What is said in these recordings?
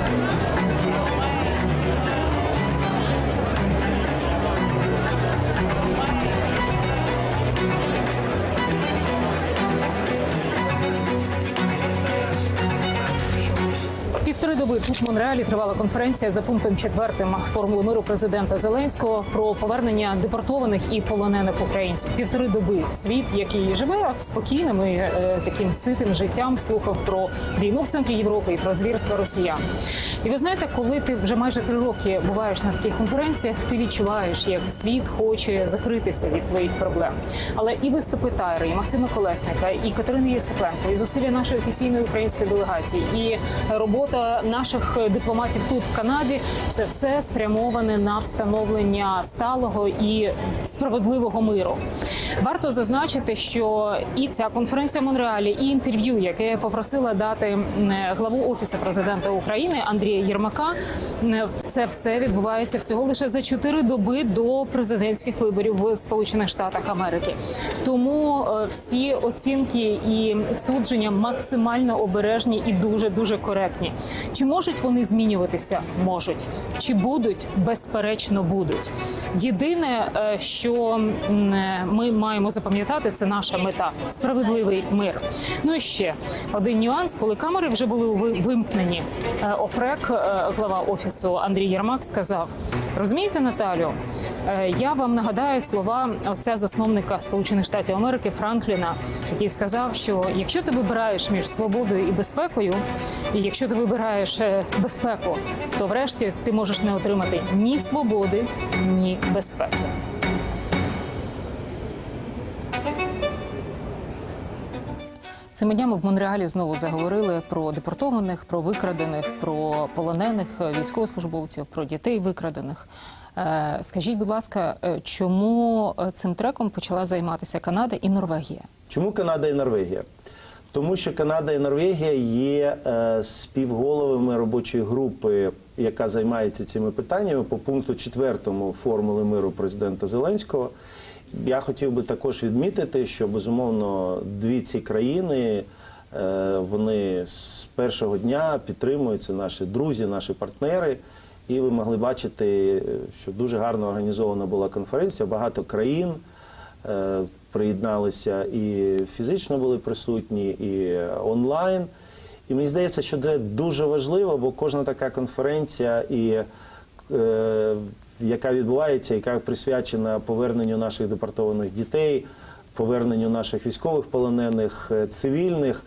Півтори доби тут в Монреалі тривала конференція за пунктом четвертим формули миру президента Зеленського про повернення депортованих і полонених українців. Півтори доби світ, який живе спокійним і е, таким ситим життям, слухав про війну в центрі Європи і про звірства росіян. І ви знаєте, коли ти вже майже три роки буваєш на таких конференціях, ти відчуваєш, як світ хоче закритися від твоїх проблем. Але і виступи Тайри, і Максима Колесника, і Катерини Єсипенко, і зусилля нашої офіційної української делегації, і робота наших дипломатів тут в Канаді це все спрямоване на встановлення сталого і справедливого миру. Варто зазначити, що і ця конференція в Монреалі, і інтерв'ю, яке я попросила дати главу офісу президента України Андрія Єрмака, це все відбувається всього лише за чотири доби до президентських виборів в Сполучених Штатах Америки. Тому е, всі оцінки і судження максимально обережні і дуже дуже коректні. Чи можуть вони змінюватися? Можуть. Чи будуть? Безперечно, будуть. Єдине, е, що е, ми маємо запам'ятати, це наша мета справедливий мир. Ну і ще один нюанс, коли камери вже були ви- вимкнені. е, Офрек, глава офісу Андрій Єрмак, сказав: розумієте, Наталю, я вам нагадаю слова отця засновника Сполучених Штатів Америки Франкліна, який сказав, що якщо ти вибираєш між свободою і безпекою, і якщо ти вибираєш безпеку, то врешті ти можеш не отримати ні свободи, ні безпеки. Цими днями в Монреалі знову заговорили про депортованих, про викрадених, про полонених військовослужбовців, про дітей викрадених. Е, Скажіть, будь ласка, е, чому е, цим треком почала займатися Канада і Норвегія? Чому Канада і Норвегія? Тому що Канада і Норвегія є е, співголовами робочої групи, яка займається цими питаннями по пункту четвертому формули миру президента Зеленського. Я хотів би також відмітити, що безумовно дві ці країни е, вони з першого дня підтримуються наші друзі, наші партнери. І ви могли бачити, що дуже гарно організована була конференція. Багато країн приєдналися і фізично були присутні, і онлайн. І мені здається, що це дуже важливо, бо кожна така конференція, і, е, яка відбувається, яка присвячена поверненню наших депортованих дітей, поверненню наших військових полонених, е, цивільних.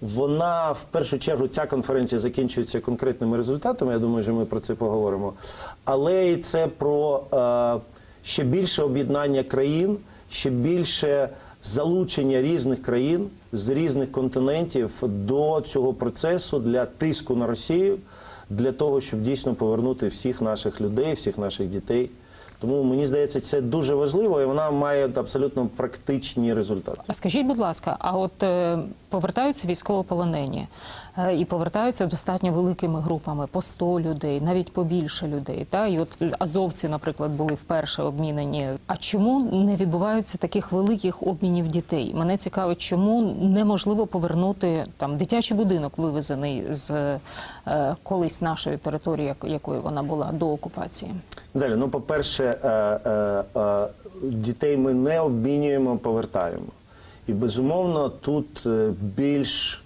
Вона в першу чергу ця конференція закінчується конкретними результатами. Я думаю, що ми про це поговоримо. Але і це про е, ще більше об'єднання країн, ще більше залучення різних країн з різних континентів до цього процесу для тиску на Росію, для того, щоб дійсно повернути всіх наших людей, всіх наших дітей. Тому мені здається, це дуже важливо, і вона має абсолютно практичні результати. А скажіть, будь ласка, а от е, повертаються військовополонені е, і повертаються достатньо великими групами по 100 людей, навіть побільше людей. Та і от азовці, наприклад, були вперше обмінені. А чому не відбуваються таких великих обмінів дітей? Мене цікавить, чому неможливо повернути там дитячий будинок, вивезений з колись нашої території, якою вона була до окупації. Далі, ну, по-перше, е, е, е, дітей ми не обмінюємо, повертаємо. І безумовно, тут е, більш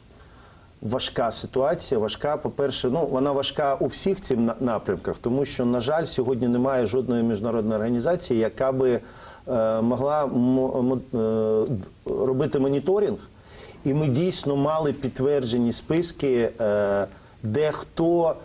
важка ситуація. Важка, по-перше, ну вона важка у всіх цих напрямках, тому що, на жаль, сьогодні немає жодної міжнародної організації, яка би е, могла мо- мо- е, робити моніторинг. І ми дійсно мали підтверджені списки, е, де хто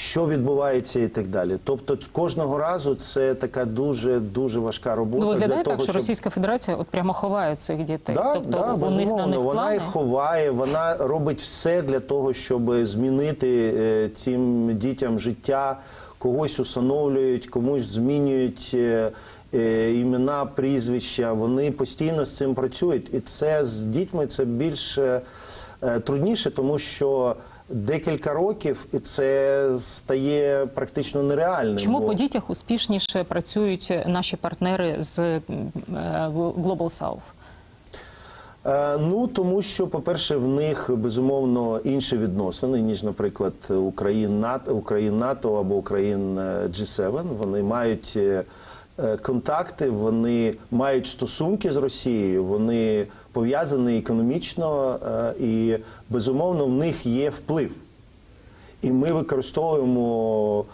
що відбувається і так далі. Тобто кожного разу це така дуже дуже важка робота. Ну, виглядає для того, так, що щоб... Російська Федерація от прямо ховає цих дітей. Да, тобто да, у них на безумовно, них вона їх ховає, вона робить все для того, щоб змінити е, цим дітям життя, когось усиновлюють, комусь змінюють е, е, імена, прізвища. Вони постійно з цим працюють. І це з дітьми це більш е, трудніше, тому що. Декілька років, і це стає практично нереальним. Чому бо- по дітях успішніше працюють наші партнери з е, Global South? Е, Ну тому що, по-перше, в них безумовно інші відносини, ніж, наприклад, Україн НАТО, Україн НАТО або Україн е, G7. Вони мають контакти, вони мають стосунки з Росією, вони пов'язані економічно, е, і безумовно в них є вплив. І ми використовуємо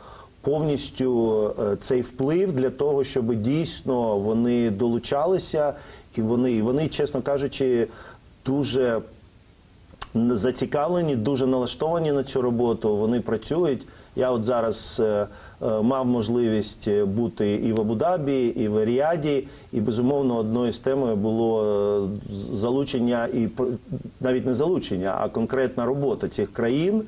повністю е, цей вплив для того, щоб дійсно вони долучалися, і вони, і вони, чесно кажучи, дуже зацікавлені, дуже налаштовані на цю роботу. Вони працюють. Я от зараз е, е, мав можливість бути і в Абу-Дабі, і в Ріаді, і безумовно одною з темою було е, залучення і навіть не залучення, а конкретна робота цих країн.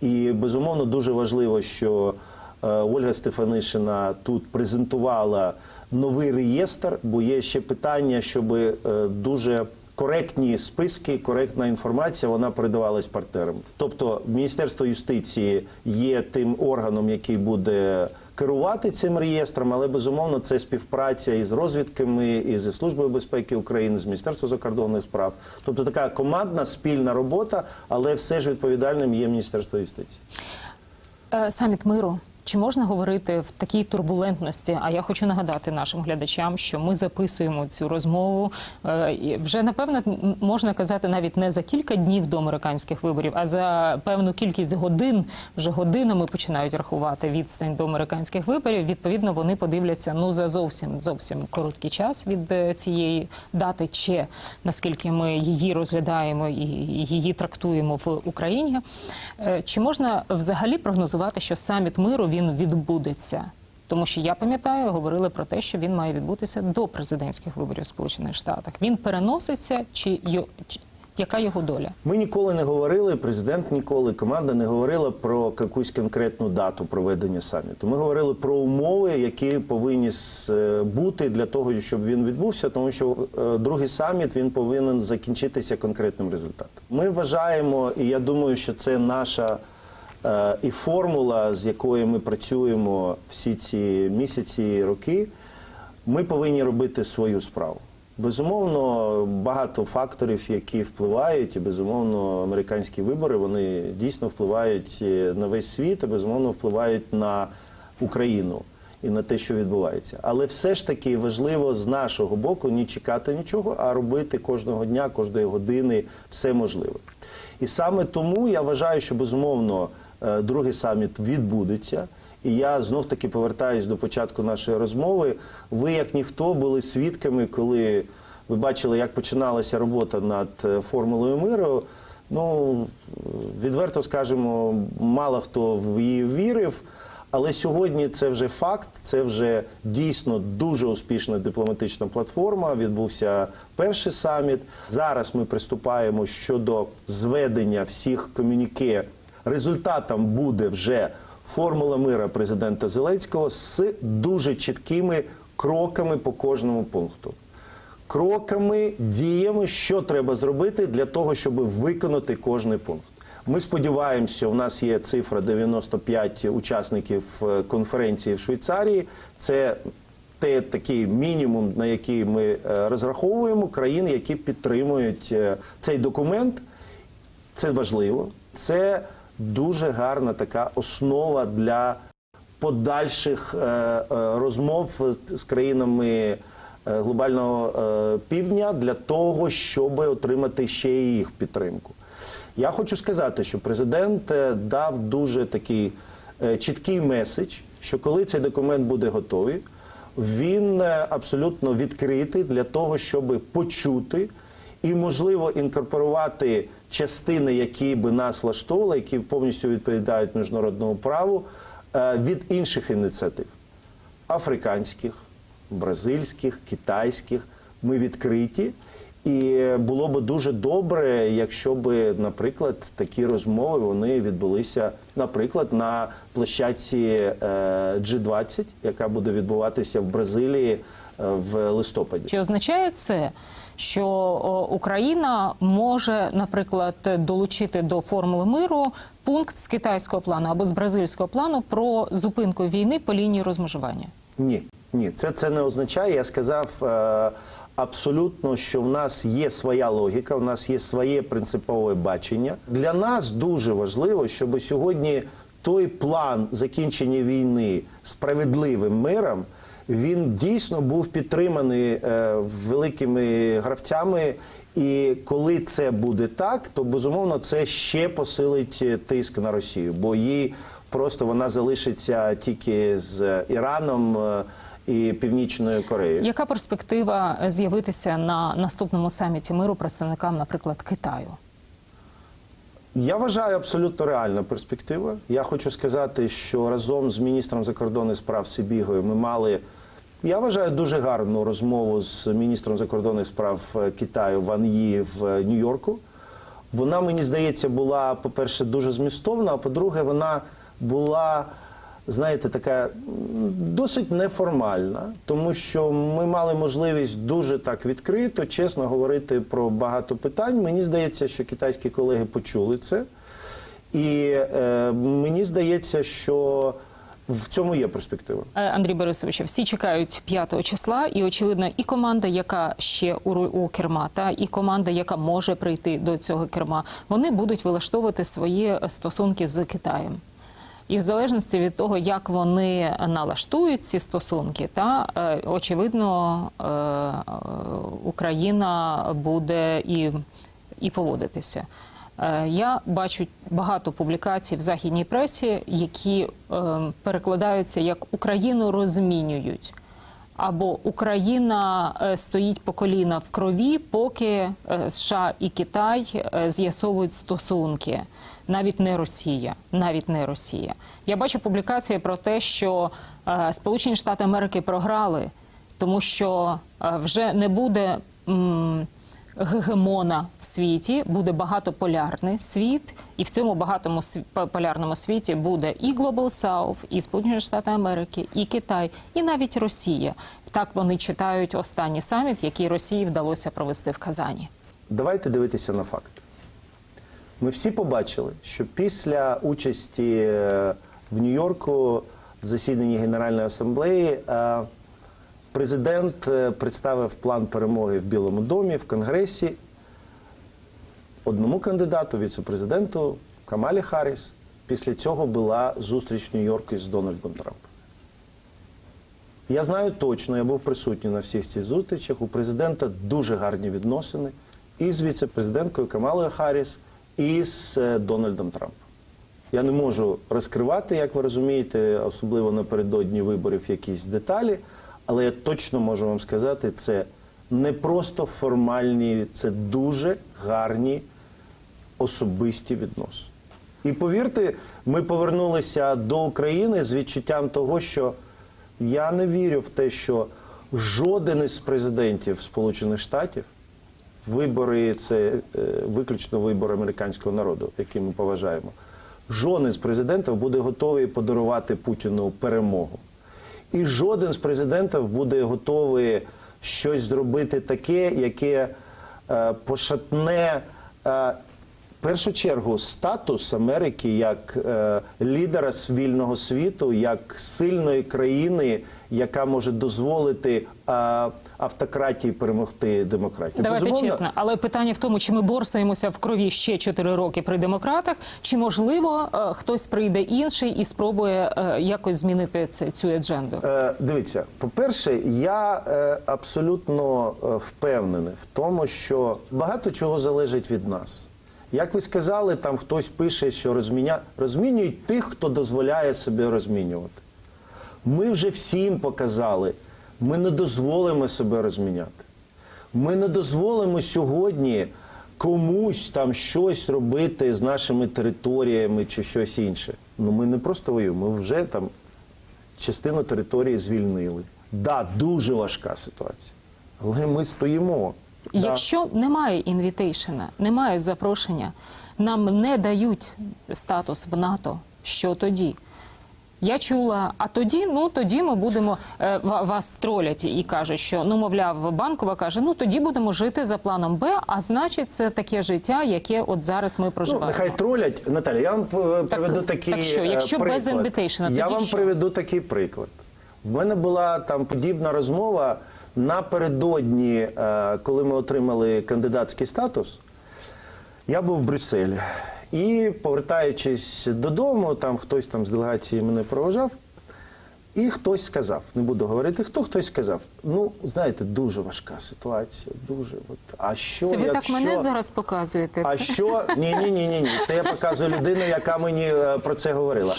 І безумовно дуже важливо, що е, Ольга Стефанишина тут презентувала новий реєстр, бо є ще питання, щоб е, дуже коректні списки, коректна інформація вона передавалась партнерам. Тобто Міністерство юстиції є тим органом, який буде керувати цим реєстром, але безумовно це співпраця із розвідками, і зі службою безпеки України, з Міністерством закордонних справ. Тобто така командна спільна робота, але все ж відповідальним є Міністерство юстиції. Е, Саміт миру. Чи можна говорити в такій турбулентності? А я хочу нагадати нашим глядачам, що ми записуємо цю розмову е, вже напевно можна казати навіть не за кілька днів до американських виборів, а за певну кількість годин. Вже годинами починають рахувати відстань до американських виборів. Відповідно, вони подивляться ну за зовсім зовсім короткий час від е, цієї дати, чи наскільки ми її розглядаємо і її трактуємо в Україні. Е, Чи можна взагалі прогнозувати, що саміт миру він відбудеться? Тому що я пам'ятаю, говорили про те, що він має відбутися до президентських виборів Сполучених Штатах. Він переноситься, чи яка його доля? Ми ніколи не говорили, президент ніколи, команда не говорила про якусь конкретну дату проведення саміту. Ми говорили про умови, які повинні е, бути для того, щоб він відбувся, тому що е, другий саміт він повинен закінчитися конкретним результатом. Ми вважаємо, і я думаю, що це наша. Е, І формула, з якою ми працюємо всі ці місяці і роки, ми повинні робити свою справу. Безумовно, багато факторів, які впливають, і безумовно, американські вибори вони дійсно впливають е, на весь світ, і безумовно впливають на Україну і на те, що відбувається. Але все ж таки важливо з нашого боку не чекати нічого, а робити кожного дня, кожної години все можливе. І саме тому я вважаю, що безумовно другий саміт відбудеться. І я знов таки повертаюсь до початку нашої розмови. Ви, як ніхто, були свідками, коли ви бачили, як починалася робота над е, формулою миру. Ну відверто скажемо, мало хто в її вірив. Але сьогодні це вже факт, це вже дійсно дуже успішна дипломатична платформа. Відбувся перший саміт. Зараз ми приступаємо щодо зведення всіх комюніке. Результатом буде вже формула мира президента Зеленського з дуже чіткими кроками по кожному пункту. Кроками, діями, що треба зробити для того, щоб виконати кожний пункт. Ми сподіваємося, у нас є цифра 95 учасників е, конференції в Швейцарії. Це те такий мінімум, на який ми е, розраховуємо країн, які підтримують е, цей документ. Це важливо. Це дуже гарна така основа для подальших е, е, розмов з- країнами е, глобального півдня для того, щоб отримати ще й їх підтримку. Я хочу сказати, що президент дав дуже такий чіткий меседж, що коли цей документ буде готовий, він абсолютно відкритий для того, щоб почути і, можливо, інкорпорувати частини, які би нас влаштовували, які повністю відповідають міжнародному праву, е, від інших ініціатив африканських, бразильських, китайських. Ми відкриті. І було би дуже добре, якщо б, наприклад, такі розмови вони відбулися, наприклад, на площадці е, G20, яка буде відбуватися в Бразилії е, в листопаді. Чи означає це, що Україна може, наприклад, долучити до формули миру пункт з китайського плану або з бразильського плану про зупинку війни по лінії розмежування? Ні, ні, це, це не означає. Я сказав, е, абсолютно, що в нас є своя логіка, в нас є своє принципове бачення. Для нас дуже важливо, щоб сьогодні той план закінчення війни справедливим миром. Він дійсно був підтриманий е, великими гравцями, і коли це буде так, то безумовно це ще посилить тиск на Росію, бо їй просто вона залишиться тільки з Іраном е, і Північною Кореєю. Яка перспектива е, з'явитися на наступному саміті миру представникам, наприклад, Китаю? Я вважаю абсолютно реальна перспектива. Я хочу сказати, що разом з міністром закордонних справ Сибігою ми мали. Я вважаю дуже гарну розмову з міністром закордонних справ е, Китаю Ван Ї в е, Нью-Йорку. Вона, мені здається, була, по-перше, дуже змістовна, а по-друге, вона була, знаєте, така досить неформальна, тому що ми мали можливість дуже так відкрито, чесно говорити про багато питань. Мені здається, що китайські колеги почули це. І е, мені здається, що в цьому є перспектива. Е, Андрій Борисович, всі чекають 5 числа, і очевидно, і команда, яка ще у, у керма, та і команда, яка може прийти до цього керма, вони будуть вилаштовувати свої стосунки з Китаєм. І в залежності від того, як вони налаштують ці стосунки, та е, очевидно е, Україна буде і, і поводитися. Е, Я бачу багато публікацій в західній пресі, які е, перекладаються як Україну розмінюють. Або Україна е, стоїть по коліна в крові, поки США і Китай з'ясовують стосунки. Навіть не Росія, навіть не Росія. Я бачу публікації про те, що Сполучені Штати Америки програли, тому що вже не буде. Гегемона в світі, буде багатополярний світ, і в цьому багатому полярному світі буде і Global South, і Сполучені Штати Америки, і Китай, і навіть Росія. Так вони читають останній саміт, який Росії вдалося провести в Казані. Давайте дивитися на факт. Ми всі побачили, що після участі е, в Нью-Йорку в засіданні Генеральної асамблеї е, президент е, представив план перемоги в Білому домі в Конгресі одному кандидату, віце-президенту Камалі Харріс. Після цього була зустріч Нью-Йорку з Дональдом Трампом. Я знаю точно, я був присутній на всіх цих зустрічах. У президента дуже гарні відносини і з віце-президенткою Камалою Харріс, і з е, Дональдом Трампом. Я не можу розкривати, як ви розумієте, особливо напередодні виборів якісь деталі, але я точно можу вам сказати, це не просто формальні, це дуже гарні особисті відносини. І повірте, ми повернулися до України з відчуттям того, що я не вірю в те, що жоден із президентів Сполучених Штатів вибори це е, виключно вибор американського народу, який ми поважаємо. Жоден з президентів буде готовий подарувати Путіну перемогу. І жоден з президентів буде готовий щось зробити таке, яке е, пошатне. Е, в першу чергу статус Америки як е, лідера вільного світу, як сильної країни, яка може дозволити е, автократії перемогти демократію. Давайте Безумовно, чесно, але питання в тому, чи ми борсаємося в крові ще 4 роки при демократах, чи можливо е, хтось прийде інший і спробує е, якось змінити цю адженду. Е, дивіться, по-перше, я е, абсолютно впевнений в тому, що багато чого залежить від нас. Як ви сказали, там хтось пише, що розміня... розмінюють тих, хто дозволяє себе розмінювати. Ми вже всім показали, ми не дозволимо себе розміняти. Ми не дозволимо сьогодні комусь там щось робити з нашими територіями чи щось інше. Ну ми не просто воюємо, ми вже там частину території звільнили. Да, дуже важка ситуація. Але ми стоїмо. Да. Якщо немає інвітейшена, немає запрошення, нам не дають статус в НАТО, що тоді? Я чула, а тоді, ну тоді ми будемо е, вас тролять і кажуть, що ну мовляв, банкова каже, ну тоді будемо жити за планом Б. А значить, це таке життя, яке от зараз ми Ну, проживаємо. нехай тролять. Наталя, я вам е, приведу такий так що, е, якщо без приклад. invitation, я вам що? приведу такий приклад. В мене була там подібна розмова напередодні, е, коли ми отримали кандидатський статус, я був в Брюсселі. І повертаючись додому, там хтось там з делегації мене проважав, і хтось сказав, не буду говорити, хто хтось сказав. Ну, знаєте, дуже важка ситуація, дуже. От, а що, Це ви так мене зараз показуєте. А Це- що ні, ні, ні, ні, ні. Це я показую людину, яка мені е, про це говорила.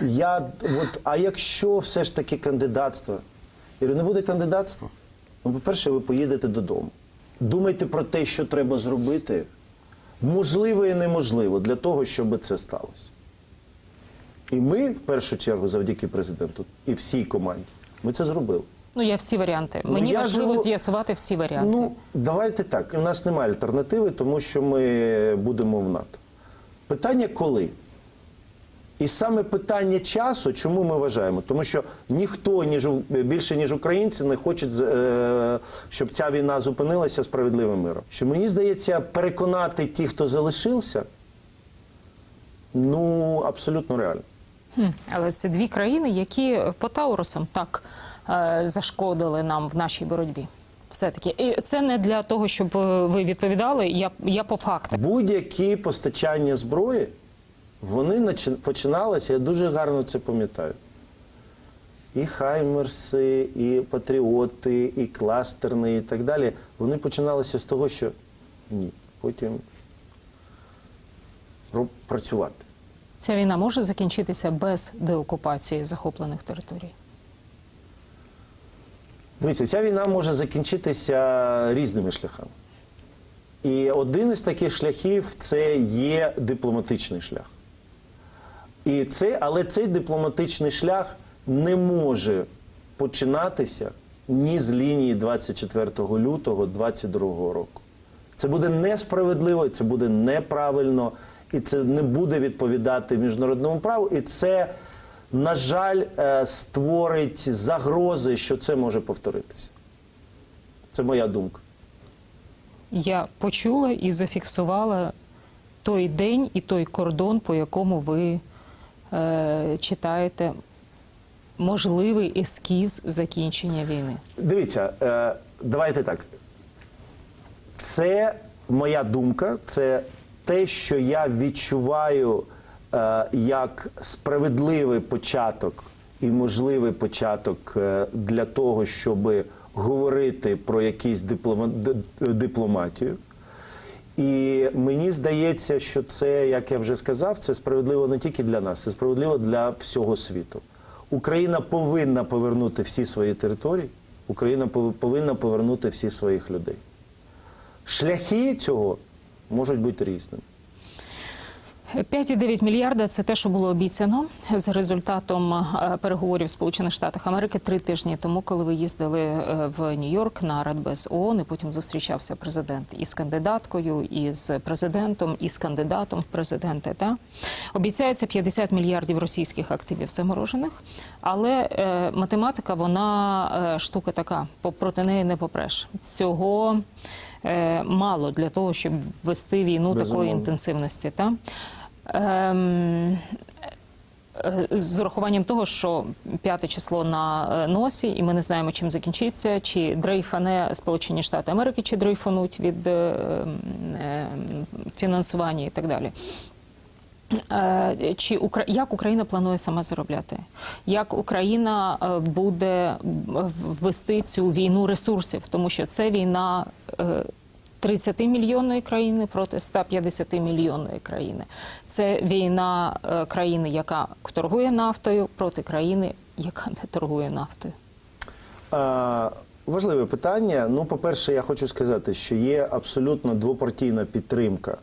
Я от, а якщо все ж таки кандидатство? Я говорю, не буде кандидатства. Ну, по-перше, ви поїдете додому. Думайте про те, що треба зробити, можливо і неможливо, для того, щоб це сталося. І ми, в першу чергу, завдяки президенту і всій команді, ми це зробили. Ну, я всі варіанти. Ну, Мені я важливо живу- з'ясувати всі варіанти. Ну, давайте так. У нас немає альтернативи, тому що ми будемо в НАТО. Питання коли? І саме питання часу, чому ми вважаємо? Тому що ніхто ніж більше ніж українці не хоче, е, щоб ця війна зупинилася справедливим миром. Що мені здається, переконати ті, хто залишився, ну абсолютно реально. Хм, Але це дві країни, які по Таурусам так е, зашкодили нам в нашій боротьбі. Все-таки. І це не для того, щоб е, ви відповідали. Я, я по фактах. Будь-які постачання зброї, вони починалися, я дуже гарно це пам'ятаю. І Хаймерси, і Патріоти, і кластерни, і так далі. Вони починалися з того, що ні, потім працювати. Ця війна може закінчитися без деокупації захоплених територій. Дивіться, ця війна може закінчитися різними шляхами. І один із таких шляхів це є дипломатичний шлях. І це, але цей дипломатичний шлях не може починатися ні з лінії 24 лютого 2022 року. Це буде несправедливо, це буде неправильно, і це не буде відповідати міжнародному праву. І це, на жаль, е, створить загрози, що це може повторитися. Це моя думка. Я почула і зафіксувала той день і той кордон, по якому ви читаєте можливий ескіз закінчення війни. Дивіться, е, давайте так. Це моя думка, це те, що я відчуваю е, як справедливий початок і можливий початок е, для того, щоб говорити про диплома, дипломатію. І мені здається, що це, як я вже сказав, це справедливо не тільки для нас, це справедливо для всього світу. Україна повинна повернути всі свої території, Україна повинна повернути всі своїх людей. Шляхи цього можуть бути різними. 5,9 мільярда це те, що було обіцяно з результатом е, переговорів в Сполучених Штатах Америки три тижні тому, коли ви їздили е, в Нью-Йорк на Радбез ООН, і потім зустрічався президент із кандидаткою, із президентом, із кандидатом в президенти. Та обіцяється 50 мільярдів російських активів заморожених, але е, математика вона штука така, проти неї не попреш. Цього мало для того, щоб вести війну такої інтенсивності. Та? Ем, е, з урахуванням того, що п'яте число на е, носі, і ми не знаємо, чим закінчиться, чи дрейфане Сполучені Штати Америки, чи дрейфануть від е, ем, фінансування і так далі. Чи як Україна планує сама заробляти? Як Україна буде ввести цю війну ресурсів? Тому що це війна 30 мільйонної країни проти 150 мільйонної країни. Це війна е, країни, яка торгує нафтою, проти країни, яка не торгує нафтою. А, важливе питання. Ну, по-перше, я хочу сказати, що є абсолютно двопартійна підтримка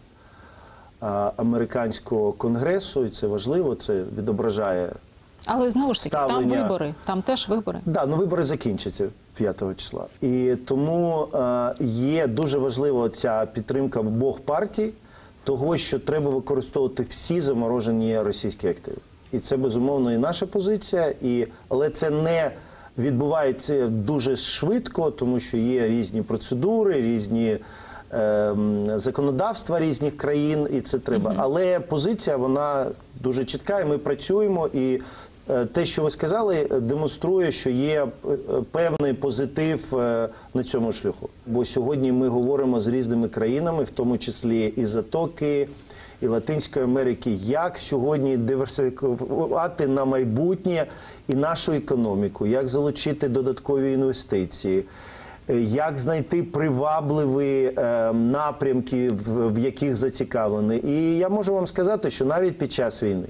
американського конгресу, і це важливо, це відображає. Але знову ж таки, там вибори, там теж вибори. Да, ну вибори закінчаться 5 числа. І тому е, є дуже важлива ця підтримка обох партій, того, що треба використовувати всі заморожені російські активи. І це безумовно і наша позиція, і, але це не відбувається дуже швидко, тому що є різні процедури, різні ем, законодавства різних країн, і це треба. Але позиція вона дуже чітка, і ми працюємо. І те, що ви сказали, е, демонструє, що є е, е, певний позитив е, на цьому шляху. Бо сьогодні ми говоримо з різними країнами, в тому числі і Затоки, і Латинської Америки, як сьогодні диверсифікувати на майбутнє і нашу економіку, як залучити додаткові інвестиції. е, Як знайти привабливі е, напрямки, в, в яких зацікавлені? І я можу вам сказати, що навіть під час війни,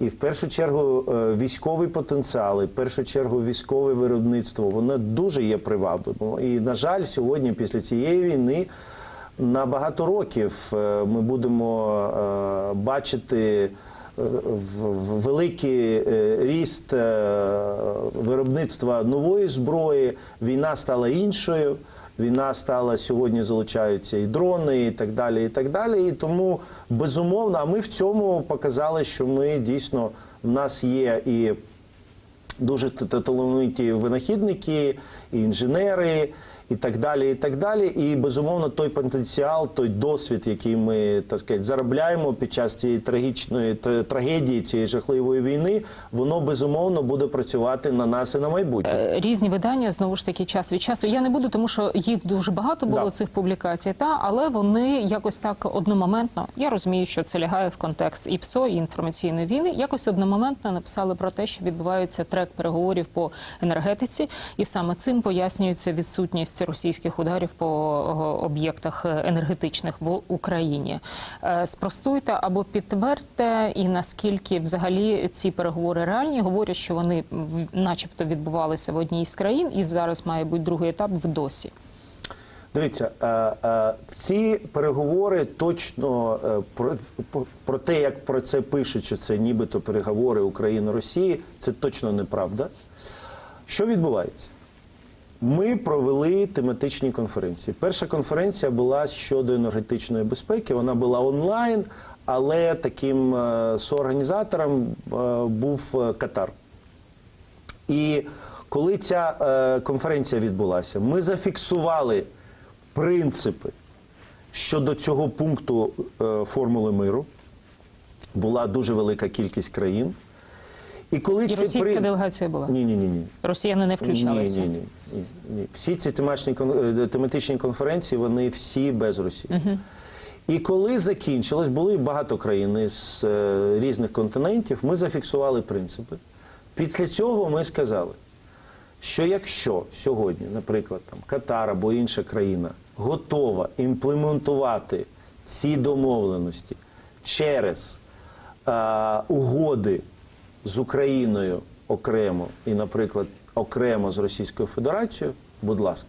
і в першу чергу е, військовий потенціал, і в першу чергу військове виробництво, воно дуже є привабливим. І, на жаль, сьогодні, після цієї війни, на багато років е, ми будемо е, бачити великий ріст виробництва нової зброї. Війна стала іншою. Війна стала сьогодні залучаються і дрони, і так далі. І так далі. І тому безумовно, а ми в цьому показали, що ми дійсно в нас є і дуже талановиті винахідники, і інженери, і так далі. І так далі. І безумовно, той потенціал, той досвід, який ми так сказати, заробляємо під час цієї трагічної трагедії, цієї жахливої війни, воно безумовно буде працювати на нас і на майбутнє. Е, Різні видання знову ж таки час від часу. Я не буду, тому що їх дуже багато було Да. цих публікацій, та але вони якось так одномоментно. Я розумію, що це лягає в контекст і ПСО, і інформаційної війни. Якось одномоментно написали про те, що відбувається трек переговорів по енергетиці, і саме цим пояснюється відсутність російських ударів по об'єктах е, енергетичних в Україні. Е, Спростуйте або підтвердьте, і наскільки взагалі ці переговори реальні. Говорять, що вони начебто відбувалися в одній з країн, і зараз має бути другий етап в досі. Дивіться, е, е, ці переговори точно е, про, про те, як про це пишуть, що це нібито переговори України-Росії, це точно неправда. Що відбувається? Ми провели тематичні конференції. Перша конференція була щодо енергетичної безпеки. Вона була онлайн, але таким е, соорганізатором е, був е, Катар. І коли ця конференція відбулася, ми зафіксували принципи щодо цього пункту формули миру. Була дуже велика кількість країн. І коли І російська прин- делегація була. Ні, ні, ні, ні. Росіяни не включалися. Ні, ні, ні, ні, ні. Всі ці тематичні, е, тематичні конференції, вони всі без Росії. І коли закінчилось, були багато країн з е, різних континентів, ми зафіксували принципи. Після цього ми сказали, що якщо сьогодні, наприклад, там, Катар або інша країна готова імплементувати ці домовленості через е, угоди з Україною окремо і, наприклад, окремо з Російською Федерацією, будь ласка.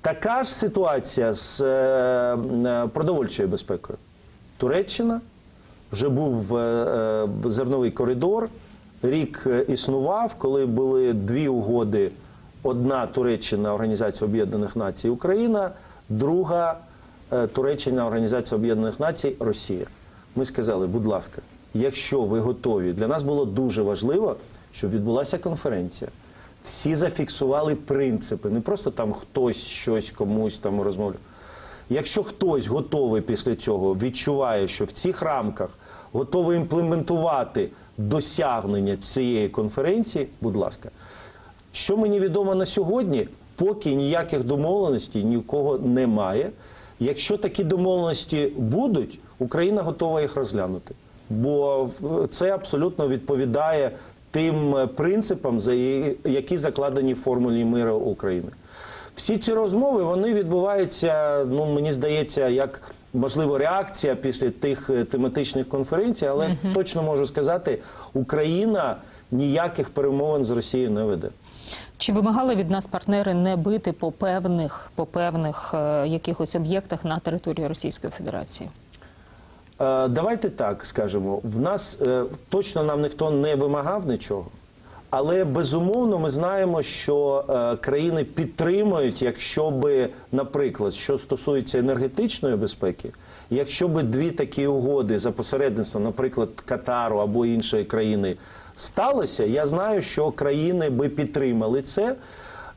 Така ж ситуація з е, е, продовольчою безпекою. Туреччина вже був е, зерновий коридор. Рік існував, коли були дві угоди: одна Туреччина, Організація Об'єднаних Націй Україна, друга Туреччина, Організація Об'єднаних Націй Росія. Ми сказали, будь ласка, якщо ви готові, для нас було дуже важливо, щоб відбулася конференція. Всі зафіксували принципи, не просто там хтось щось комусь там розмовляв. Якщо хтось готовий після цього відчуває, що в цих рамках готовий імплементувати досягнення цієї конференції, будь ласка. Що мені відомо на сьогодні, поки ніяких домовленостей ні в кого немає. Якщо такі домовленості будуть, Україна готова їх розглянути. Бо це абсолютно відповідає тим е, принципам, за які закладені в формулі миру України. Всі ці розмови вони відбуваються, ну мені здається, як можливо реакція після тих е, тематичних конференцій, але точно можу сказати, Україна ніяких перемовин з Росією не веде. Чи вимагали від нас партнери не бити по певних по певних е, якихось об'єктах на території Російської Федерації? Е, Давайте так скажемо. В нас е, точно нам ніхто не вимагав нічого, але безумовно ми знаємо, що е, країни підтримують, якщо би, наприклад, що стосується енергетичної безпеки, якщо би дві такі угоди за посередництвом, наприклад, Катару або іншої країни сталося, я знаю, що країни би підтримали це.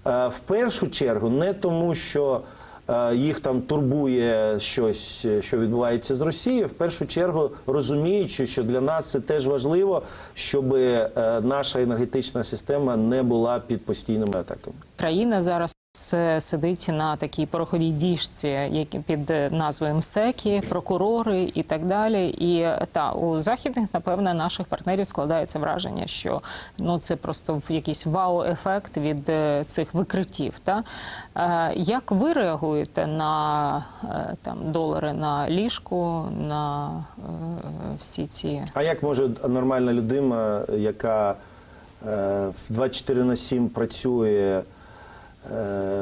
В першу чергу не тому, що їх там турбує щось, е, що відбувається з Росією, в першу чергу розуміючи, що для нас це теж важливо, щоб е, наша енергетична система не була під постійними атаками. Країна зараз е, сидить на такій пороховій діжці, під назвою МСЕКі, прокурори і так далі. І та у західних, напевне, наших партнерів складається враження, що ну це просто якийсь вау-ефект від е, цих викриттів. Та Е, як ви реагуєте на е, там долари на ліжку, на всі ці А як може нормальна людина, яка в 24 на 7 працює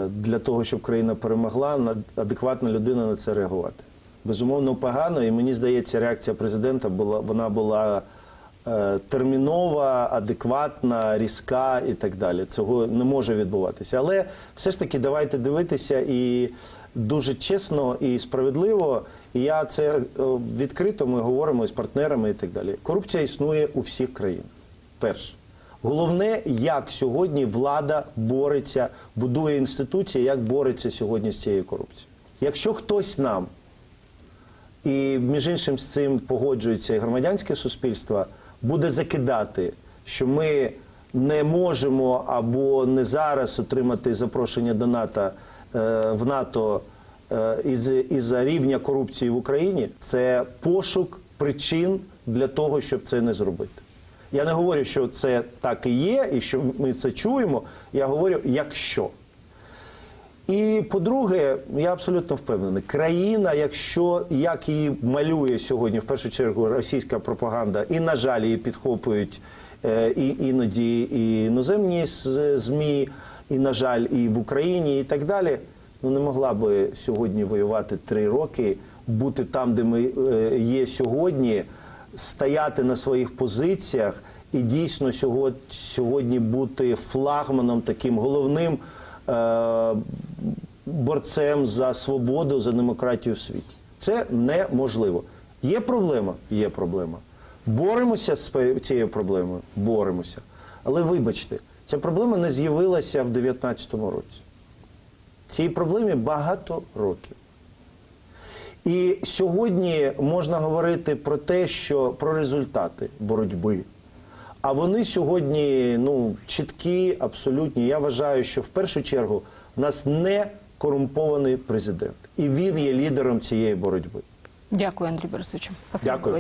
для того, щоб країна перемогла, на- адекватна людина на це реагувати? Безумовно, погано, і мені здається, реакція президента була вона була е, термінова, адекватна, різка і так далі. Цього не може відбуватися. Але все ж таки давайте дивитися і дуже чесно і справедливо. І я це е, відкрито. Ми говоримо з партнерами і так далі. Корупція існує у всіх країнах. Перше. Головне, як сьогодні влада бореться, будує інституції, як бореться сьогодні з цією корупцією. Якщо хтось нам і між іншим з цим погоджується і громадянське суспільство, буде закидати, що ми не можемо або не зараз отримати запрошення до НАТО е, в НАТО е, із, із-за рівня корупції в Україні. Це пошук причин для того, щоб це не зробити. Я не говорю, що це так і є, і що ми це чуємо. Я говорю, якщо. І по-друге, я абсолютно впевнений, країна, якщо як її малює сьогодні, в першу чергу, російська пропаганда, і, на жаль, її підхоплюють е, і іноді і іноземні ЗМІ, і, на жаль, і в Україні, і так далі, ну не могла би сьогодні воювати три роки, бути там, де ми е, є сьогодні, стояти на своїх позиціях і дійсно сьогодні, бути флагманом таким головним е, борцем за свободу, за демократію в світі. Це неможливо. Є проблема? Є проблема. Боремося з цією проблемою? Боремося. Але вибачте, ця проблема не з'явилася в 2019 році. Цій проблемі багато років. І сьогодні можна говорити про те, що про результати боротьби. А вони сьогодні ну, чіткі, абсолютні. Я вважаю, що в першу чергу в нас не корумпований президент. І він є лідером цієї боротьби. дякую, Андрій Борисовичу. Дякую.